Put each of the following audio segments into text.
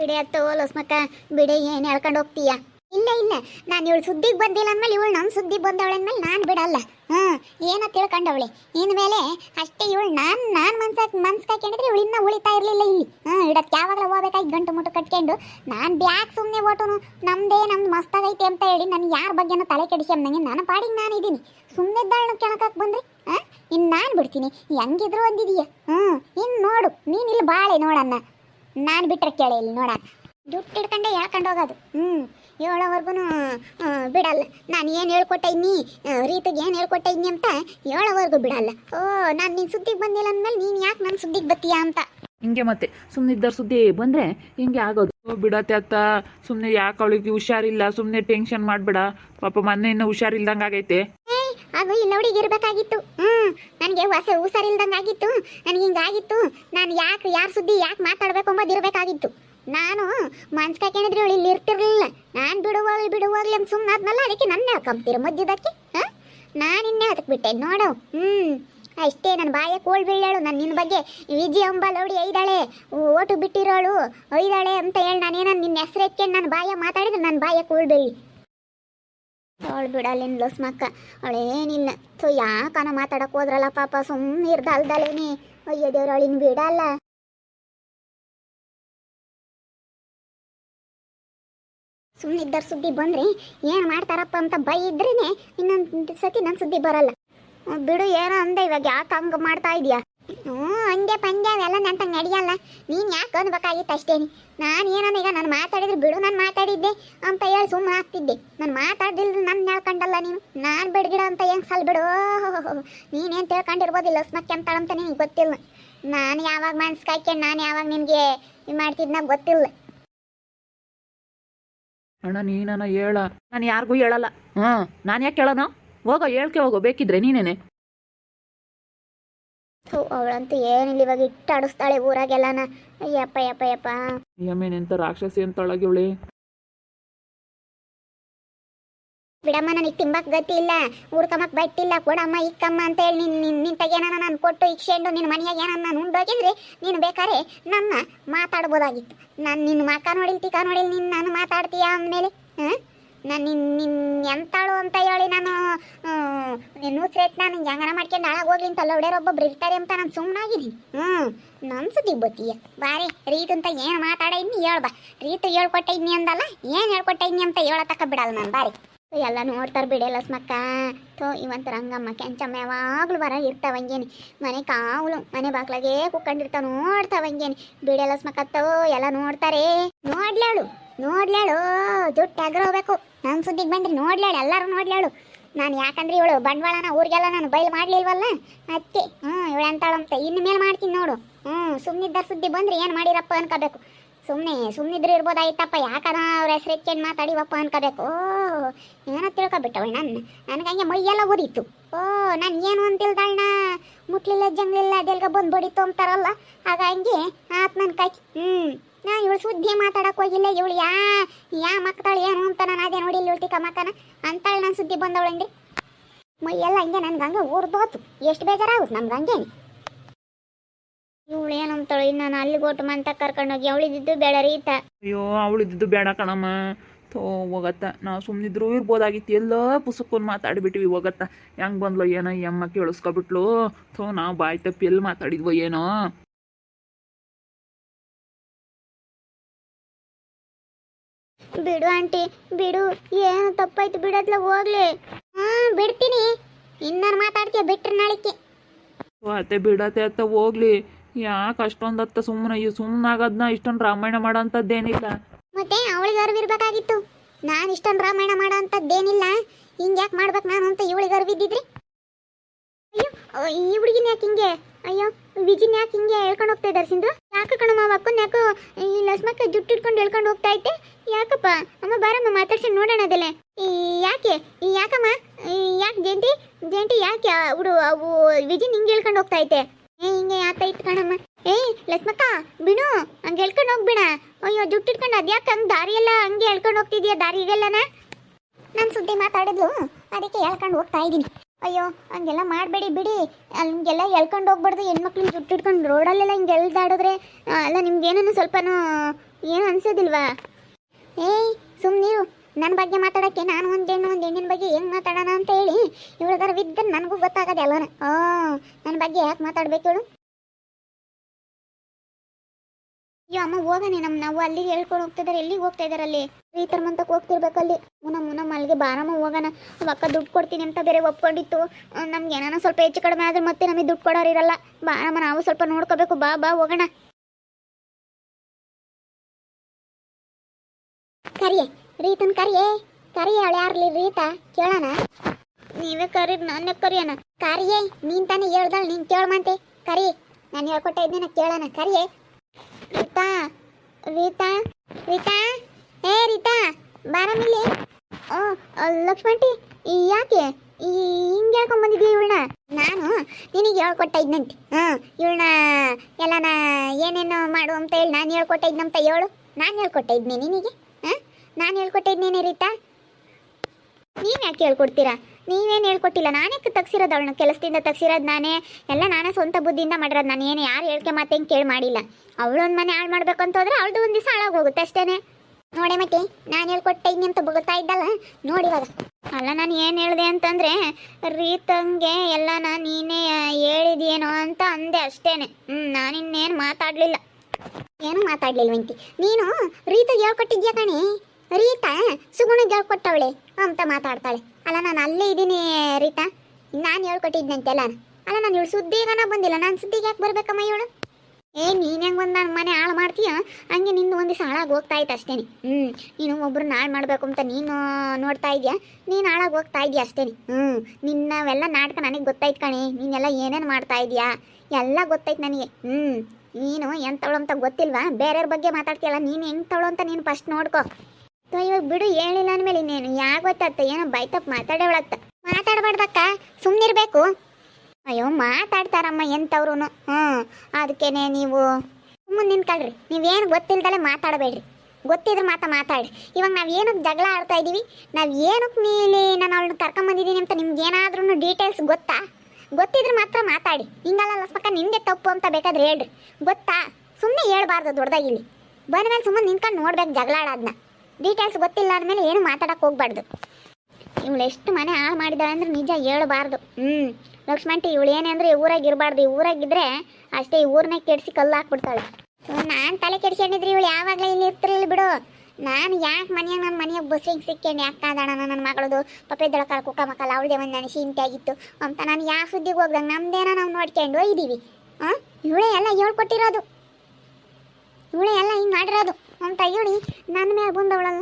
ಬಿಡಿ ಅತ್ತು ಲಸ್ಮಕ್ಕ ಬಿಡಿ ಏನು ಹೇಳ್ಕೊಂಡು ಹೋಗ್ತೀಯಾ? ಇಲ್ಲ ಇಲ್ಲ, ನಾನು ಇವಳು ಸುದ್ದಿಗೆ ಬಂದಿಲ್ಲ ಅಂದ್ಮೇಲೆ ಇವಳು ನನ್ನ ಸುದ್ದಿಗೆ ಬಂದವಳೆ ಅಂದ್ಮೇಲೆ ನಾನು ಬಿಡಲ್ಲ. ಹ್ಞೂ ಏನೋ ತಿಳ್ಕೊಂಡವಳೆ? ಇನ್ಮೇಲೆ ಅಷ್ಟೇ ಇವಳು ನಾನು ನಾನು ಮನ್ಸಾಕ್ ಮನ್ಸು ಕಾಯ್ಕೊಂಡಿದ್ರೆ ಇವಳು ಇನ್ನೂ ಉಳಿತಾ ಇರಲಿಲ್ಲ ಇಲ್ಲಿ. ಹ್ಞೂ ಇಡಕ್ಕೆ ಯಾವಾಗಲೂ ಹೋಗ್ಬೇಕಾಗಿ ಗಂಟು ಮುಟ್ಟು ಕಟ್ಕೊಂಡು ನಾನು ಬ್ಯಾಗ್ ಸುಮ್ಮನೆ ಓಟುನು ನಮ್ಮದೇ ನಮ್ದು ಮಸ್ತಾಗೈತೆ ಅಂತ ಹೇಳಿ ನನಗೆ ಯಾರ ಬಗ್ಗೆನೂ ತಲೆ ಕೆಡಿಸ್ಕೊಂಬಂಗೆ ನಾನು ಪಾಡಿಗೆ ನಾನು ಇದ್ದೀನಿ ಸುಮ್ಮನೆ ಇದ್ದಾಳು ಕೆಣಕಕ್ಕೆ ಬಂದ್ರಿ, ಹಾಂ? ಇನ್ನು ನಾನು ಬಿಡ್ತೀನಿ. ಹೆಂಗಿದ್ರು ಒಂದಿದೀಯ ಹ್ಞೂ ಇನ್ನು ನೋಡು, ನೀನು ಇಲ್ಲಿ ಬಾಳೆ ನೋಡಣ್ಣ ನಾನು ಬಿಟ್ರೆ ಕೇಳಿ ಇಲ್ಲಿ ನೋಡ. ದುಡ್ಡು ಹಿಡ್ಕೊಂಡೆ ಹೇಳ್ಕೊಂಡು ಹೋಗೋದು. ಹ್ಞೂ ಏಳೋವರೆಗೂ ಬಿಡಲ್ಲ. ನಾನು ಏನು ಹೇಳ್ಕೊಟ್ಟೆ ಇನ್ನಿ ರೀತಿಗೆ ಏನು ಅಂತ ಏಳೋವರೆಗೂ ಬಿಡಲ್ಲ. ಓ, ನಾನು ನಿನ್ನ ಸುದ್ದಿಗೆ ಬಂದಿಲ್ಲ ಅಂದ್ಮೇಲೆ ನೀನು ಯಾಕೆ ನನ್ನ ಸುದ್ದಿಗೆ ಬತ್ತೀಯಾ ಅಂತ. ಹಿಂಗೆ ಮತ್ತೆ ಸುಮ್ಮನಿದ್ದರ ಸುದ್ದಿ ಬಂದರೆ ಹಿಂಗೆ ಆಗೋದು. ಬಿಡತ್ತೆ ಅತ್ತ. ಸುಮ್ಮನೆ ಯಾಕೆ ಅವಳಿಗೆ ಹುಷಾರಿಲ್ಲ ಸುಮ್ಮನೆ ಟೆನ್ಷನ್ ಮಾಡಬೇಡ. ಪಾಪ ಮೊನ್ನೆ ಇನ್ನೂ ಹುಷಾರಿಲ್ದಂಗೆ ಆಗೈತೆ ಅದು ಈ ನೋಡಿ ಇರಬೇಕಾಗಿತ್ತು. ಹ್ಞೂ ನನಗೆ ಹೊಸ ಹುಷಾರಿಲ್ದಂಗೆ ಆಗಿತ್ತು ನನಗೆ ಹಿಂಗಾಗಿತ್ತು. ನಾನು ಯಾಕೆ, ಯಾರ ಸುದ್ದಿ ಯಾಕೆ ಮಾತಾಡಬೇಕು ಅಂಬೋದು ಇರಬೇಕಾಗಿತ್ತು. ನಾನು ಮನ್ಸ್ ಕಾಕೊಂಡಿದ್ರೆ ಅವಳು ಇಲ್ಲಿ ಇರ್ತಿರ್ಲಿಲ್ಲ. ನಾನು ಬಿಡುವಾಗ್ಲಿ ಬಿಡುವಾಗ್ಲಿ ಅಂತ ಸುಮ್ಮನೆ ಅದಕ್ಕೆ ನನ್ನ ಕಂಪ್ತಿರ ಮಧ್ಯದಕ್ಕೆ ಹಾಂ? ನಾನು ಇನ್ನೇ ಅದಕ್ಕೆ ಬಿಟ್ಟೆ, ನೋಡು. ಹ್ಞೂ ಅಷ್ಟೇ ನನ್ನ ಬಾಯ ಕೋಳ್ ಬೀಳಾಳು ನಾನು ನಿನ್ನ ಬಗ್ಗೆ ವಿಜಿ ಅಂಬ ಲೌಡಿ ಐದಾಳೆ. ಓಟು ಬಿಟ್ಟಿರೋಳು, ಐದಾಳೆ ಅಂತ ಹೇಳಿ ನಾನೇನ ನಿನ್ನ ಹೆಸರು ಎತ್ಕೊಂಡು ನನ್ನ ಬಾಯ ಮಾತಾಡಿದ್ರೆ ನನ್ನ ಬಾಯ ಕೋಳ್ ಬೀಳಿ ಅವಳು ಬಿಡಲಿನ ಲೋಸ್ಮಕ್ಕ. ಅವಳೇನಿಲ್ಲ. ಸೊ, ಯಾಕನ ಮಾತಾಡಕ್ ಹೋದ್ರಲ್ಲ ಪಾಪ ಸುಮ್ಮನೆ ಇರ್ದಲ್ದಲೇನಿ. ಅಯ್ಯ ದೇವ್ರ ಅವಳಿನ ಬಿಡಲ್ಲ. ಸುಮ್ಮನೆ ಇದ್ದಾರ ಸುದ್ದಿ ಬಂದ್ರಿ ಏನು ಮಾಡ್ತಾರಪ್ಪ ಅಂತ ಬೈದ್ರೇನೆ ಇನ್ನೊಂದ್ ಸತಿ ನನ್ನ ಸುದ್ದಿ ಬರಲ್ಲ. ಬಿಡು, ಏನೋ ಅಂದೆ ಇವಾಗ. ಯಾಕೆ ಹಂಗ ಮಾಡ್ತಾ ಇದೀಯಾ? ಹ್ಞೂ, ಹಂಗೆ ಪಂಗೆ ಅವೆಲ್ಲ ತಂಗ ನಡೆಯಲ್ಲ. ನೀನು ಯಾಕೆ ಅನ್ಬೇಕಾಗಿತ್ತು ಅಷ್ಟೇನಿ ನಾನು ಏನನ್ನ ಈಗ ನಾನು ಮಾತಾಡಿದ್ರೆ ಬಿಡು, ನಾನು ಮಾತಾಡಿದ್ದೆ ಅಂತ ಹೇಳಿ ಸುಮ್ಮನೆ ಆಗ್ತಿದ್ದೆ. ನಾನು ಮಾತಾಡಿದ್ರೆ ನನ್ನ ಹೇಳ್ಕೊಂಡಲ್ಲ ನೀನು? ನಾನು ಬಿಡ್ಗಿಡ ಅಂತ ಹೆಂಗೆ ಸಲ್ ಬಿಡು? ನೀನೇನು ತಿಳ್ಕೊಂಡಿರ್ಬೋದಿಲ್ಲ ಸ್ಮಕ್ಕೆ ಅಂತ ನಿನಗೆ ಗೊತ್ತಿಲ್ಲ. ನಾನು ಯಾವಾಗ ಮನ್ಸು ಕಾಯ್ಕೊಂಡು, ನಾನು ಯಾವಾಗ ನಿನಗೆ ಇದು ಮಾಡ್ತಿದ್ನ ಗೊತ್ತಿಲ್ಲ. ಅಣ್ಣ ನೀನ ಹೇಳ. ನಾನು ಯಾರಿಗೂ ಹೇಳಲ್ಲ. ಹಾಂ ನಾನು ಯಾಕೆ ಹೇಳೋಣ ಹೋಗೋ, ಹೇಳ್ಕೆ ಹೋಗೋ, ಬೇಕಿದ್ರೆ ನೀನೇನೆ. ಥು, ಅವಳಂತೂ ಏನಿಲ್ಲ ಇವಾಗ ಇಟ್ಟು ಆಡಿಸ್ತಾಳೆ ಊರಾಗೆಲ್ಲನ. ಅಯ್ಯಪ್ಪ ಅಯ್ಯಪ್ಪ ಯಪ್ಪ ಎಂತ ರಾಕ್ಷಸಿ ಅಂತೊಳಗೆ ಇವಳೆ ಬಿಡಮ್ಮ ನನಗೆ ತಿಂಬಕ್ ಗತಿ ಇಲ್ಲ. ಉಡ್ಕಮಕ್ ಬಟ್ಟಿಲ್ಲ. ಕೊಡಮ್ಮ ಇಕ್ಕಮ್ಮ ಅಂತ ಹೇಳಿ ನಿನ್ ನಿನ್ ನಿನ್ ತಗೇನ ನಾನು ಕೊಟ್ಟು ಇಕ್ಸೆಂಡು ನಿನ್ನ ಮನೆಯಾಗ ಏನನ್ನ ನಾನು ಉಂಡೋಗಿದ್ರೆ ನೀನು ಬೇಕಾರೆ ನನ್ನ ಮಾತಾಡ್ಬೋದಾಗಿತ್ತು. ನಾನು ನಿನ್ನ ಮಾಕ ನೋಡಿಲ್ ತಿಕ್ಕ ನೋಡಿಲ್ ನಿನ್ನ ನಾನು ಮಾತಾಡ್ತೀಯ ಅಂದಮೇಲೆ ಹಾಂ? ನಾನು ನಿನ್ನ ಎಂತಾಳು ಅಂತ ಹೇಳಿ ನಾನು ನಿನ್ನೂ ಸೇತ್ ನಾನು ಹೆಂಗನ ಮಾಡ್ಕೊಂಡು ಹಾಳಾಗಿ ಹೋಗ್ಲಿ ಅಂತ ಅಲ್ಲೊಡೆಯರ್ ಒಬ್ಬೊಬ್ರು ಇರ್ತಾರೆ ಅಂತ ನಾನು ಸುಮ್ಮನಾಗಿದ್ದೀನಿ ಹ್ಞೂ ನನ್ನ ಸುದ್ದಿ ಬತ್ತೀಯ ಬಾರಿ, ರೀತು ಅಂತ ಏನು ಮಾತಾಡ ಇನ್ನಿ ಹೇಳ್ಬಾ. ರೀತು ಹೇಳ್ಕೊಟ್ಟೆ ಇನ್ನಿ ಅಂದಲ್ಲ, ಏನು ಹೇಳ್ಕೊಟ್ಟೆ ಇನ್ನಿ ಅಂತ ಹೇಳತಕ್ಕ ಬಿಡಲ್ಲ ನಾನು, ಬಾರಿ. ಎಲ್ಲ ನೋಡ್ತಾರೆ ಬಿಡಲ್ಲ ಲಸ್ಮಕ್ಕ ಥೋ ಇವಂತ ರಂಗಮ್ಮ ಕೆಂಚಮ್ಮ ಯಾವಾಗಲೂ ಬರ ಇರ್ತಾವಂಗೇನಿ. ಮನೆ ಕಾವಲು, ಮನೆ ಬಾಗ್ಲಾಗೆ ಕುಕ್ಕಂಡಿರ್ತಾವ ನೋಡ್ತಾವಂಗೇನಿ. ಹಂಗೇನಿ ಲಸ್ಮಕ್ಕ ತೋ ಎಲ್ಲ ನೋಡ್ತಾರೆ. ನೋಡ್ಲಾಳು ನೋಡ್ಲಾಳು ಜುಟ್ಟು ಹೋಗ್ಬೇಕು. ನನ್ನ ಸುದ್ದಿಗೆ ಬಂದ್ರೆ ನೋಡ್ಲೇಳು, ಎಲ್ಲರೂ ನೋಡ್ಲೇಳು. ನಾನು ಯಾಕಂದ್ರೆ ಇವಳು ಬಂಡವಾಳನ, ಊರಿಗೆಲ್ಲ ನಾನು ಬಯಲು ಮಾಡ್ಲಿಲ್ವಲ್ಲ? ಅದಕ್ಕೆ ಹ್ಞೂ ಇವಳು ಅಂತಾಳಂತೆ ಇನ್ನು ಮೇಲೆ ಮಾಡ್ತೀನಿ ನೋಡು. ಹ್ಞೂ ಸುಮ್ಮನಿದ್ದ ಸುದ್ದಿ ಬಂದ್ರೆ ಏನು ಮಾಡಿರಪ್ಪ ಅನ್ಕೋಬೇಕು. ಸುಮ್ಮನೆ ಸುಮ್ಮನಿದ್ರೆ ಇರ್ಬೋದಾಯ್ತಪ್ಪ, ಯಾಕನ ಅವ್ರ ಹೆಸರು ಹೆಚ್ಚೇನು ಮಾತಾಡಿವಪ್ಪ ಅನ್ಕೋಬೇಕು. ಓ, ಏನೋ ತಿಳ್ಕೊಬಿಟ್ಟವಳು ನನ್ನ. ನನಗೆ ಹಂಗೆ ಮೈಯೆಲ್ಲ ಉರಿತು ಓ, ನಾನು ಏನು ಅಂತಿಲ್ದಾಳಣ್ಣ ಮುಟ್ಲಿಲ್ಲ, ಜಂಗ್ಲಿಲ್ಲ ಅದೆಲ್ಗ ಬಂದು ಬಡಿತು ಅಂತಾರಲ್ಲ ಹಾಗಂಗೆ ಹಂಗೆ ಆತ್ಮನ ಕೈ ಹ್ಞೂ ಸುದ್ದಿ ಮಾತಾಡಕ್ ಹೋಗಿಲ್ಲ ಇವಳು. ಯಾ ಯಾ ಮಕ್ಕಳು ಏನು ಅಂತ ನಾನು ಅದೇ ನೋಡಿ ಇಲ್ಲಿ ಉಳ್ತಿಕ ಮಕ್ಕನ? ಅಂತಳು ನಾನು ಸುದ್ದಿ ಮೈ ಎಲ್ಲ ಹಂಗೆ ನನ್ಗೆ ಹಂಗೆ ಊರ್ದೋತು. ಎಷ್ಟು ಬೇಜಾರಾಗುತ್ತೆ ನಮ್ಗೆ ಹಂಗೇನೆ. ಇವಳು ಏನಂತಾಳು ಇನ್ನು ನಾನು ಅಲ್ಲಿ ಕೊಟ್ಟು ಮಂತ ಕರ್ಕೊಂಡೋಗಿ ಅವಳಿದ್ದು ಬೇಡ ರೀತ ಅಯ್ಯೋ ಅವಳಿದ್ದು ಬೇಡ ಕಣಮ್ಮ. ತೋ ಹೋಗತ್ತ. ನಾವು ಸುಮ್ಮನಿದ್ರು ಇರ್ಬೋದಾಗಿತ್ತು. ಎಲ್ಲ ಪುಸ್ತಕವನ್ನು ಮಾತಾಡಿಬಿಟ್ವಿ ಹೋಗತ್ತ. ಹೆಂಗ್ ಬಂದ್ಲೋ ಏನೋ ಈ ಅಮ್ಮ ಕೇಳಿಸ್ಕೊಬಿಟ್ಲು. ಥೋ ನಾವು ಬಾಯ್ ತಪ್ಪಿ ಎಲ್ಲಿ ಮಾತಾಡಿದ್ವೋ ಏನೋ. ಬಿಡು ಆಂಟಿ ಬಿಡು. ಏನು ತಪ್ಪಾಯ್ತು ಬಿಡತ್ಲ ಹೋಗ್ಲಿ. ಹಾ ಬಿಡ್ತೀನಿ. ಇನ್ನಾರು ಮಾತಾಡ್ತೀಯ ಬಿಟ್ರೆ ನಾಳಿಕೆ ಅತ್ತೆ ಬಿಡತ್ತೆ ಅತ್ತ ಹೋಗ್ಲಿ. ಯಾಕೆ ಅಷ್ಟೊಂದು ಅತ್ತ ಸುಮ್ಮನೆ ಈ ಸುಮ್ಮನಾಗದ್ನ ಇಷ್ಟೊಂದು ರಾಮಾಯಣ ಮಾಡೋಂಥದ್ದೇನಿಲ್ಲ. ಮತ್ತೆ ಅವಳಿಗೆ ಅರಿವಿರ್ಬೇಕಾಗಿತ್ತು ನಾನು ಇಷ್ಟೊಂದು ರಾಮಾಯಣ ಮಾಡೋ ಹಿಂಗ್ ಹಿಂಗೆ ಯಾಕೆ ಮಾಡ್ಬೇಕು ನಾನು ಅಂತ ಇವಳಿಗೆ ಅರಿವಿದ್ದಿದ್ರಿ ಅಯ್ಯೋ ಈ ಹುಡುಗಿನ ಯಾಕೆ ಹಿಂಗೆ? ಅಯ್ಯೋ ವಿಜಿನ್ ಯಾಕೆ ಹಿಂಗೆ ಹೇಳ್ಕೊಂಡು ಹೋಗ್ತಾ ಇದ್ದಾರೆ ಸಿಂಧು? ಯಾಕೆ ಕಣಮ್ಮ ಅಕ್ಕನ ಯಾಕೋ ಈ ಲಸ್ಮಕ್ಕ ಜುಟ್ಟು ಇಟ್ಕೊಂಡು ಹೇಳ್ಕೊಂಡು ಹೋಗ್ತಾ ಐತೆ ಯಾಕಪ್ಪ? ಅಮ್ಮ ಬಾರಮ್ಮ, ಮಾತಾಡ್ಸಿ ನೋಡೋಣ ಅದಲ್ಲ. ಈ ಯಾಕೆ? ಈ ಯಾಕಮ್ಮ? ಈ ಯಾಕೆ ಜಂಟಿ ಜಂಟಿ ಯಾಕೆ? ಹುಡು ಅವು ವಿಜಿನ್ ಹಿಂಗೆ ಹೇಳ್ಕೊಂಡು ಹೋಗ್ತಾ ಐತೆ ಏ, ಹಿಂಗೆ ಯಾಕೈತೆ ಕಣಮ್ಮ. ಏ, ಲಸ್ಮಕ್ಕ ಬಿಡು ಹಂಗೆ ಹೇಳ್ಕೊಂಡು ಹೋಗ್ಬಿಡ. ಅಯ್ಯೋ ಜುಟ್ಟು ಇಟ್ಕೊಂಡು ಅದ್ಯಾಕೆ ಹಂಗೆ ದಾರಿಯೆಲ್ಲ ಹಂಗೆ ಹೇಳ್ಕೊಂಡು ಹೋಗ್ತಿದ್ಯಾ ದಾರಿಗೆಲ್ಲನ? ನಾನು ಸುದ್ದಿ ಮಾತಾಡಿದ್ಲು, ಅದಕ್ಕೆ ಹೇಳ್ಕೊಂಡು ಹೋಗ್ತಾ ಇದ್ದೀನಿ. ಅಯ್ಯೋ, ಹಂಗೆಲ್ಲ ಮಾಡಬೇಡಿ ಬಿಡಿ. ಹಂಗೆಲ್ಲ ಎಳ್ಕೊಂಡು ಹೋಗ್ಬಾರ್ದು. ಹೆಣ್ಮಕ್ಳು ಜುಟ್ಟು ಇಟ್ಕೊಂಡು ರೋಡಲ್ಲೆಲ್ಲ ಹಿಂಗೆ ಎಳ್ದಾಡಿದ್ರೆ ಅಲ್ಲ ನಿಮ್ಗೆ ಸ್ವಲ್ಪನೂ ಏನು ಅನ್ಸೋದಿಲ್ವಾ? ಏಯ್ ಸುಮ್ಮನಿರು ನನ್ನ ಬಗ್ಗೆ ಮಾತಾಡೋಕ್ಕೆ ನಾನು ಒಂದು ಹೆಣ್ಣು, ಒಂದು ಹೆಣ್ಣಿನ ಬಗ್ಗೆ ಹೆಂಗೆ ಮಾತಾಡೋಣ ಅಂತ ಹೇಳಿ ಇವಳದಾರ ವಿದ್ದ ನನಗೂ ಗೊತ್ತಾಗೋದೆ ಆ ನನ್ನ ಬಗ್ಗೆ ಯಾಕೆ ಮಾತಾಡ್ಬೇಕು ಹೇಳು? ಅಯ್ಯೋ ಅಮ್ಮ ಹೋಗನೆ ನಮ್ಮ ನಾವು ಅಲ್ಲಿ ಹೇಳ್ಕೊಂಡು ಹೋಗ್ತಾ ಹೋಗ್ತಿದಾರೆ. ಎಲ್ಲಿಗೆ ಹೋಗ್ತಾ ಇದಾರೆ ಅಲ್ಲಿ? ರೀತರ್ ಮಂತಕ್ಕೆ ಹೋಗ್ತಿರ್ಬೇಕಲ್ಲಿ ಮುನಮ್ ಮುನ ಅಲ್ಲಿಗೆ ಬಾರಮ್ಮ, ಹೋಗೋಣ. ಅವ್ವ ಅಕ್ಕ ದುಡ್ಡು ಕೊಡ್ತೀನಿ ಅಂತ ಬೇರೆ ಒಪ್ಕೊಂಡಿತ್ತು. ನಮ್ಗೆ ಏನಾನ ಸ್ವಲ್ಪ ಹೆಚ್ಚು ಕಡಿಮೆ ಆದ್ರೆ ಮತ್ತೆ ನಮಗೆ ದುಡ್ಡು ಕೊಡೋರು ಇರಲ್ಲ ಬಾರಮ್ಮ, ನಾವು ಸ್ವಲ್ಪ ನೋಡ್ಕೋಬೇಕು. ಬಾ ಬಾ, ಹೋಗೋಣ. ಕರಿಯೇ, ರೀತನ್ ಕರಿಯೇ. ಕರಿಯೇ ಅವಳು ಯಾರ್ಲಿ? ರೀತಾ, ಕೇಳೋಣ? ನೀವೇ ಕರಿ ನಾನೇ ಕರಿಯೋಣ. ಕರಿಯೇ, ನೀನ್ ತಾನೇ ಹೇಳ್ದಳು, ನೀನ್ ಕೇಳಮಂತೆ ಕರಿ ನಾನು ಹೇಳ್ಕೊಟ್ಟ ಇದ್ದೇನೆ ಕೇಳೋಣ. ಕರಿಯೆ ರೀತಾ ರೀತಾ ರೀತಾ. ಏ, ರೀತಾ ಬಾರಮಿಲ್ಲಿ ಓ, ಲಕ್ಷ್ಮಣಿ ಯಾಕೆ? ಈ ಹಿಂಗೆ ಬಂದಿದ್ಯಾ ಇವಳನ್ನ? ನಾನು ನಿನಗೆ ಹೇಳ್ಕೊಟ್ಟ ಇದ್ನಂತೆ. ಹಾಂ ಇವಳನ್ನ ಎಲ್ಲನ ಏನೇನು ಮಾಡು ಅಂತ ಹೇಳಿ ನಾನು ಹೇಳ್ಕೊಟ್ಟ ಇದ್ನಂತ ಹೇಳು ನಾನು ಹೇಳ್ಕೊಟ್ಟ ಇದ್ನೆ ನಿನಗೆ? ಹಾಂ ನಾನು ಹೇಳ್ಕೊಟ್ಟ ಇದ್ನೇನೆ ರೀತಾ? ನೀನು ಯಾಕೆ ಹೇಳ್ಕೊಡ್ತೀರಾ? ನೀವೇನು ಹೇಳ್ಕೊಟ್ಟಿಲ್ಲ? ನಾನೇ ತಗ್ಸಿರೋದು ಅವಳನ್ನ, ಕೆಲಸದಿಂದ ತಗ್ಸಿರೋದು ನಾನೇ. ಎಲ್ಲ ನಾನೇ ಸ್ವಂತ ಬುದ್ಧಿಯಿಂದ ಮಾಡಿರೋದು ನಾನು. ಏನು ಯಾರು ಹೇಳ್ಕೆ ಮಾತೇನು ಕೇಳಿ ಮಾಡಿಲ್ಲ. ಅವಳೊಂದು ಮನೆ ಹಾಳು ಮಾಡಬೇಕು ಅಂತ ಹೋದ್ರೆ ಅವಳದು ಒಂದು ದಿವಸ ಹಾಳಾಗೋಗುತ್ತೆ ಅಷ್ಟೇನೆ. ನೋಡಿ ಮತ್ತೆ ನಾನು ಹೇಳ್ಕೊಟ್ಟೆ ಹಿಂಗೆ ಅಂತ ಬಗುತ್ತಾ ಇದ್ದಲ್ಲ? ನೋಡಿ ಇವಾಗ. ಅಲ್ಲ, ನಾನು ಏನು ಹೇಳಿದೆ ಅಂತಂದರೆ, ರೀತಂಗೆ ಎಲ್ಲನ ನೀನೇ ಹೇಳಿದೇನೋ ಅಂತ ಅಂದೆ ಅಷ್ಟೇನೆ. ಹ್ಞೂ ನಾನಿನ್ನೇನು ಮಾತಾಡಲಿಲ್ಲ. ಏನು ವೆಂಕಿ? ನೀನು ರೀತ ಹೇಳ್ಕೊಟ್ಟಿದ್ಯಾ ಕಣೆ? ರೀತಾ ಸುಗುಣ ಹೇಳ್ಕೊಟ್ಟವಳೆ. ಅಂತ ಮಾತಾಡ್ತಾಳೆ. ಅಲ್ಲ, ನಾನು ಅಲ್ಲೇ ಇದ್ದೀನಿ ರೀತಾ. ನಾನು ಹೇಳ್ಕೊಟ್ಟಿದ್ನಂತೆ ಅಲ್ಲ. ನಾನು ಇವಳು ಸುದ್ದಿಗನ ಬಂದಿಲ್ಲ. ನಾನು ಸುದ್ದಿಗೆ ಯಾಕೆ ಬರ್ಬೇಕಮ್ಮ ಇವಳು? ಏ, ನೀನು ಹೆಂಗೆ ಒಂದು ನನ್ನ ಮನೆ ಹಾಳು ಮಾಡ್ತೀಯ? ಹಂಗೆ ನಿಂದು ಒಂದು ದಿವಸ ಹಾಳಾಗಿ ಹೋಗ್ತಾ ಇತ್ತು ಅಷ್ಟೇನೆ ಹ್ಞೂ ನೀನು ಒಬ್ರನ್ನ ಹಾಳು ಮಾಡಬೇಕು ಅಂತ ನೀನು ನೋಡ್ತಾ ಇದೆಯಾ? ನೀನು ಹಾಳಾಗಿ ಹೋಗ್ತಾ ಇದೆಯಾ ಅಷ್ಟೇನೆ ಹ್ಞೂ ನಿನ್ನವೆಲ್ಲ ನಾಟಕ ನನಗೆ ಗೊತ್ತಾಯ್ತು ಕಣೆ. ನೀನೆಲ್ಲ ಏನೇನು ಮಾಡ್ತಾ ಇದೆಯಾ? ಎಲ್ಲ ಗೊತ್ತಾಯ್ತು ನನಗೆ. ಹ್ಞೂ ನೀನು ಎಂತವಳು ಅಂತ ಗೊತ್ತಿಲ್ವಾ? ಬೇರೆಯವ್ರ ಬಗ್ಗೆ ಮಾತಾಡ್ತೀಯಲ್ಲ, ನೀನು ಹೆಂಗ್ತವಳು ಅಂತ ನೀನು ಫಸ್ಟ್ ನೋಡ್ಕೊ. ತೋ, ಇವಾಗ ಬಿಡು ಹೇಳಿಲ್ಲ ಅಂದಮೇಲೆ ಇನ್ನೇನು. ಯಾಕೆ ಗೊತ್ತಾಗ್ತ? ಏನೋ ಬೈತಪ್ಪ ಮಾತಾಡೋಳತ್ತ ಮಾತಾಡಬಾರ್ದಕ್ಕ ಸುಮ್ಮನಿರ್ಬೇಕು ಅಯ್ಯೋ, ಮಾತಾಡ್ತಾರಮ್ಮ ಎಂಥವ್ರು ಹ್ಞೂ ಅದಕ್ಕೇನೆ ನೀವು ಸುಮ್ಮನೆ ನಿಂತ್ಕೊಳ್ರಿ. ನೀವೇನು ಗೊತ್ತಿಲ್ದಲೆ ಮಾತಾಡಬೇಡ್ರಿ. ಗೊತ್ತಿದ್ರೆ ಮಾತಾ ಮಾತಾಡಿ ಇವಾಗ ನಾವು ಏನಕ್ಕೆ ಜಗಳ ಆಡ್ತಾ ಇದ್ದೀವಿ ನಾವು ಏನಕ್ಕೆ ನೀಲಿ ನಾನು ಅವಳನ್ನ ಕರ್ಕೊಂಬಂದಿದ್ದೀನಿ ಅಂತ ನಿಮ್ಗೆ ಏನಾದ್ರೂ ಡೀಟೇಲ್ಸ್ ಗೊತ್ತಾ? ಗೊತ್ತಿದ್ರೆ ಮಾತ್ರ ಮಾತಾಡಿ. ಹಿಂಗಲ್ಲ ಲಸ್ಮಕ್ಕ ನಿಮಗೆ ತಪ್ಪು ಅಂತ ಬೇಕಾದ್ರೆ ಹೇಳ್ರಿ. ಗೊತ್ತಾ? ಸುಮ್ಮನೆ ಹೇಳ್ಬಾರ್ದು ದೊಡ್ಡದಾಗಿ ಇಲ್ಲಿ. ಬಂದ ಮೇಲೆ ಸುಮ್ಮನೆ ನಿಂತ್ಕೊಂಡು ನೋಡ್ಬೇಕು ಜಗಳ ಆಡೋದನ್ನ ಡೀಟೇಲ್ಸ್ ಗೊತ್ತಿಲ್ಲ ಆದಮೇಲೆ ಏನು ಮಾತಾಡಕ್ಕೆ ಹೋಗ್ಬಾರ್ದು. ಇವಳು ಎಷ್ಟು ಮನೆ ಹಾಳು ಮಾಡಿದ್ದಾಳೆ ಅಂದ್ರೆ ನಿಜ ಹೇಳಬಾರ್ದು. ಹ್ಞೂ ಲಕ್ಷ್ಮಣಿ ಇವಳು ಏನೇ ಅಂದರೆ ಈ ಊರಾಗ ಇರಬಾರ್ದು. ಈ ಊರಾಗಿದ್ದರೆ ಅಷ್ಟೇ ಈ ಊರನ್ನೇ ಕೆಡಿಸಿ ಕಲ್ಲು ಹಾಕ್ಬಿಡ್ತಾಳೆ. ನಾನು ತಲೆ ಕೆಡಿಸ್ಕೊಂಡಿದ್ರಿ ಇವಳು ಯಾವಾಗಲೂ ಇಲ್ಲಿ ಇರ್ತಿರ್ಲಿಲ್ಲ ಬಿಡು. ನಾನು ಯಾಕೆ ಮನೆಯಾಗ ನನ್ನ ಮನೆಯಾಗ ಬಸ್ಸಿಗೆ ಸಿಕ್ಕೊಂಡು? ಯಾಕೆ ಕಾದಾಣ ನನ್ನ ಮಗಳದು. ಪಪ್ಪೆ ದಳಕಾಲ ಕುಕ್ಕ, ಮಕ್ಕಳ, ಅವಳದೇ ಒಂದು ನನಗೆ ಚಿಂತೆ ಆಗಿತ್ತು ಅಂತ ನಾನು ಯಾವ ಸುದ್ದಿಗೆ ಹೋಗ್ದಂಗೆ ನಮ್ದೇನ ನಾವು ನೋಡ್ಕೊಂಡು ಇದ್ದೀವಿ ಹಾಂ, ಇವಳೇ ಎಲ್ಲ ಹೇಳ್ಕೊಟ್ಟಿರೋದು. ಇವಳೇ ಎಲ್ಲ ಹಿಂಗೆ ಮಾಡಿರೋದು. ಅಂತ ಹೇಳಿ ನನ್ನ ಮೇಲೆ ಬಂದವಳಲ್ಲ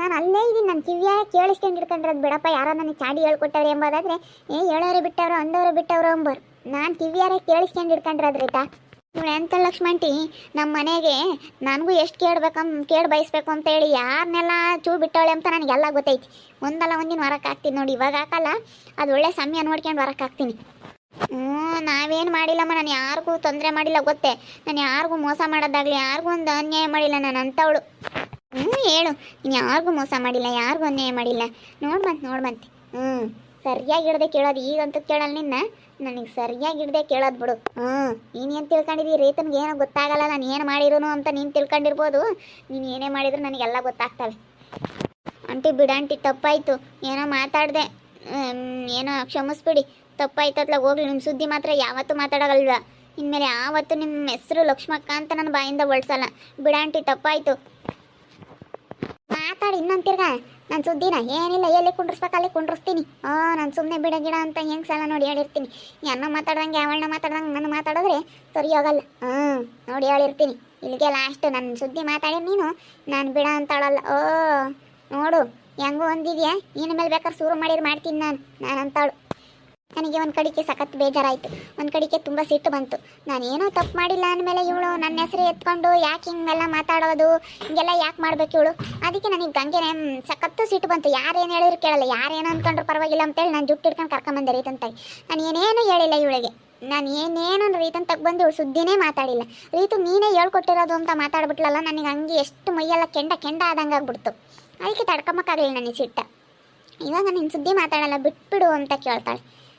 ನಾನು ಅಲ್ಲೇ ಇದ್ದೀನಿ ನನ್ನ ಕಿವಿಯ ಕೇಳಿಸ್ಕೊಂಡು ಹಿಡ್ಕೊಂಡಿರೋದು ಬಿಡಪ್ಪ, ಯಾರೋ ನನಗೆ ಚಾಡಿ ಹೇಳ್ಕೊಟ್ಟವ್ರೆ ಎಂಬುದಾದ್ರೆ, ಏ, ಹೇಳೋರು ಬಿಟ್ಟವ್ರು, ಅಂದವರು ಬಿಟ್ಟವ್ರು ಅಂಬರು. ನಾನು ಕಿವಿಯಾರೇ ಕೇಳಿಸ್ಕೊಂಡು ಹಿಡ್ಕೊಂಡಿರೋದು ರೀತಾ? ಇವಳು ಎಂತ ಲಕ್ಷ್ಮಂಟಿ ನಮ್ಮ ಮನೆಗೆ ನನಗೂ ಎಷ್ಟು ಕೇಳ್ಬೇಕಂ, ಕೇಳಿ ಬಯಸ್ಬೇಕು ಅಂತ ಹೇಳಿ ಯಾರನ್ನೆಲ್ಲ ಚೂ ಬಿಟ್ಟವಳೆ ಅಂತ ನನಗೆಲ್ಲ ಗೊತ್ತೈತಿ. ಒಂದಲ್ಲ ಒಂದಿನ ಹೊರಕ್ಕೆ ಹಾಕ್ತೀನಿ ನೋಡಿ, ಇವಾಗ ಹಾಕಲ್ಲ, ಅದು ಒಳ್ಳೆ ಸಮಯ ನೋಡ್ಕೊಂಡು ಹೊರಕ್ಕೆ ಹಾಕ್ತೀನಿ ಹ್ಞೂ ನಾವೇನು ಮಾಡಿಲ್ಲಮ್ಮ, ನಾನು ಯಾರಿಗೂ ತೊಂದರೆ ಮಾಡಿಲ್ಲ, ಗೊತ್ತೇ? ನಾನು ಯಾರಿಗೂ ಮೋಸ ಮಾಡೋದಾಗಲಿ, ಯಾರಿಗೂ ಒಂದು ಅನ್ಯಾಯ ಮಾಡಿಲ್ಲ ನಾನು ಅಂಥವಳು ಹ್ಞೂ ಹೇಳು. ನೀನು ಯಾರಿಗೂ ಮೋಸ ಮಾಡಿಲ್ಲ, ಯಾರಿಗೂ ಅನ್ಯಾಯ ಮಾಡಿಲ್ಲ. ನೋಡ್ಬಂತ ನೋಡ್ಮಂತೆ ಹ್ಞೂ ಸರಿಯಾಗಿ ಹಿಡ್ದೆ ಕೇಳೋದು, ಈಗಂತೂ ಕೇಳಲ್ಲ ನಿನ್ನ? ನನಗೆ ಸರಿಯಾಗಿ ಹಿಡ್ದೆ ಕೇಳೋದು ಬಿಡು. ಹ್ಞೂ ನೀನೇನು ತಿಳ್ಕೊಂಡಿದ್ದೀ ರೈತನಿಗೆ ಏನೋ ಗೊತ್ತಾಗಲ್ಲ, ನಾನು ಏನು ಮಾಡಿರೋನು ಅಂತ ನೀನು ತಿಳ್ಕೊಂಡಿರ್ಬೋದು. ನೀನು ಏನೇ ಮಾಡಿದ್ರು ನನಗೆಲ್ಲ ಗೊತ್ತಾಗ್ತವೆ. ಅಂಟಿ ಬಿಡ ತಪ್ಪಾಯ್ತು. ತಪ್ಪಾಯಿತು ಏನೋ ಮಾತಾಡಿದೆ. ಏನೋ ಕ್ಷಮಿಸ್ಬಿಡಿ. ತಪ್ಪಾಯ್ತತ್ಲ ಹೋಗ್ಲಿ ನಿಮ್ಮ ಸುದ್ದಿ ಮಾತ್ರ ಯಾವತ್ತೂ ಮಾತಾಡೋಗಲ್ವ? ಇನ್ಮೇಲೆ ಯಾವತ್ತು ನಿಮ್ಮ ಹೆಸರು ಲಕ್ಷ್ಮಕ್ಕ ಅಂತ ನನ್ನ ಬಾಯಿಂದ ಹೊಳ್ಸಲ್ಲ. ಬಿಡಾಂಟಿ ತಪ್ಪಾಯ್ತು. ಮಾತಾಡಿ ಇನ್ನೊಂದು ತಿರ್ಗ. ನನ್ನ ಸುದ್ದಿನ ಏನಿಲ್ಲ, ಎಲ್ಲಿ ಕುಂಡ್ರಿಸ್ಬೇಕು ಅಲ್ಲಿ ಕುಂಡ್ರಿಸ್ತೀನಿ. ಆ, ನಾನು ಸುಮ್ಮನೆ ಬಿಡ ಗಿಡ ಅಂತ ಹೆಂಗೆ ಸಲ ನೋಡಿ ಹೇಳಿರ್ತೀನಿ. ಏನೋ ಮಾತಾಡ್ದಂಗೆ ಯಾವಣ್ಣ ಮಾತಾಡ್ದಂಗೆ ನನ್ನ ಮಾತಾಡಿದ್ರೆ ಸರಿ ಹೋಗಲ್ಲ ಹಾಂ ನೋಡಿ ಹೇಳಿರ್ತೀನಿ. ಇಲ್ಲಿಗೆ ಲಾಸ್ಟ್ ನನ್ನ ಸುದ್ದಿ ಮಾತಾಡಿ ನೀನು, ನಾನು ಬಿಡ ಅಂತಾಳಲ್ಲ ಓ, ನೋಡು, ಹೆಂಗೋ ಒಂದಿದ್ಯಾ ಇನ್ನು ಮೇಲೆ ಬೇಕಾದ್ರೆ ಶುರು ಮಾಡಿರ್, ಮಾಡ್ತೀನಿ ನಾನು. ನಾನು ಅಂತಾಳು ನನಗೆ ಒಂದು ಕಡೆಗೆ ಸಖತ್ ಬೇಜಾರಾಯಿತು. ಒಂದು ಕಡೆಗೆ ತುಂಬ ಸಿಟ್ಟು ಬಂತು. ನಾನೇನೋ ತಪ್ಪು ಮಾಡಿಲ್ಲ ಅಂದಮೇಲೆ ಇವಳು ನನ್ನ ಹೆಸರು ಎತ್ಕೊಂಡು ಯಾಕೆ ಹಿಂಗೆಲ್ಲ ಮಾತಾಡೋದು? ಹಿಂಗೆಲ್ಲ ಯಾಕೆ ಮಾಡಬೇಕು ಇವಳು? ಅದಕ್ಕೆ ನನಗೆ ಗಂಗೆನೆ ಸಖತ್ತು ಸಿಟ್ಟು ಬಂತು. ಯಾರೇನು ಹೇಳಿದ್ರು ಕೇಳಲ್ಲ. ಯಾರೇನು ಅಂದ್ಕೊಂಡ್ರು ಪರವಾಗಿಲ್ಲ ಅಂತೇಳಿ ನಾನು ಜುಟ್ಟು ಹಿಡ್ಕೊಂಡು ಕರ್ಕೊಂಬಂದೆ ತಾಯಿ ನಾನು ಏನೇನು ಹೇಳಿಲ್ಲ ಇವಳಿಗೆ. ನಾನು ಏನೇನು ರೀತನ್ ತಗೊಂಡು ಇವಳು ಸುದ್ದಿನೇ ಮಾತಾಡಿಲ್ಲ. ರೀತು ನೀನೇ ಹೇಳ್ಕೊಟ್ಟಿರೋದು ಅಂತ ಮಾತಾಡ್ಬಿಟ್ಲಲ್ಲ, ನನಗೆ ಹಂಗೆ ಎಷ್ಟು ಮೈಯೆಲ್ಲ ಕೆಂಡ ಕೆಂಡ ಆದಂಗೆ ಆಗ್ಬಿಡ್ತು. ಅದಕ್ಕೆ ತಡ್ಕೊಂಬಕ್ಕಾಗಲಿಲ್ಲ ನನಗೆ ಸಿಟ್ಟ. ಇವಾಗ ನಿನ್ನ ಸುದ್ದಿ ಮಾತಾಡಲ್ಲ, ಬಿಟ್ಬಿಡು ಅಂತ ಕೇಳ್ತಾಳೆ.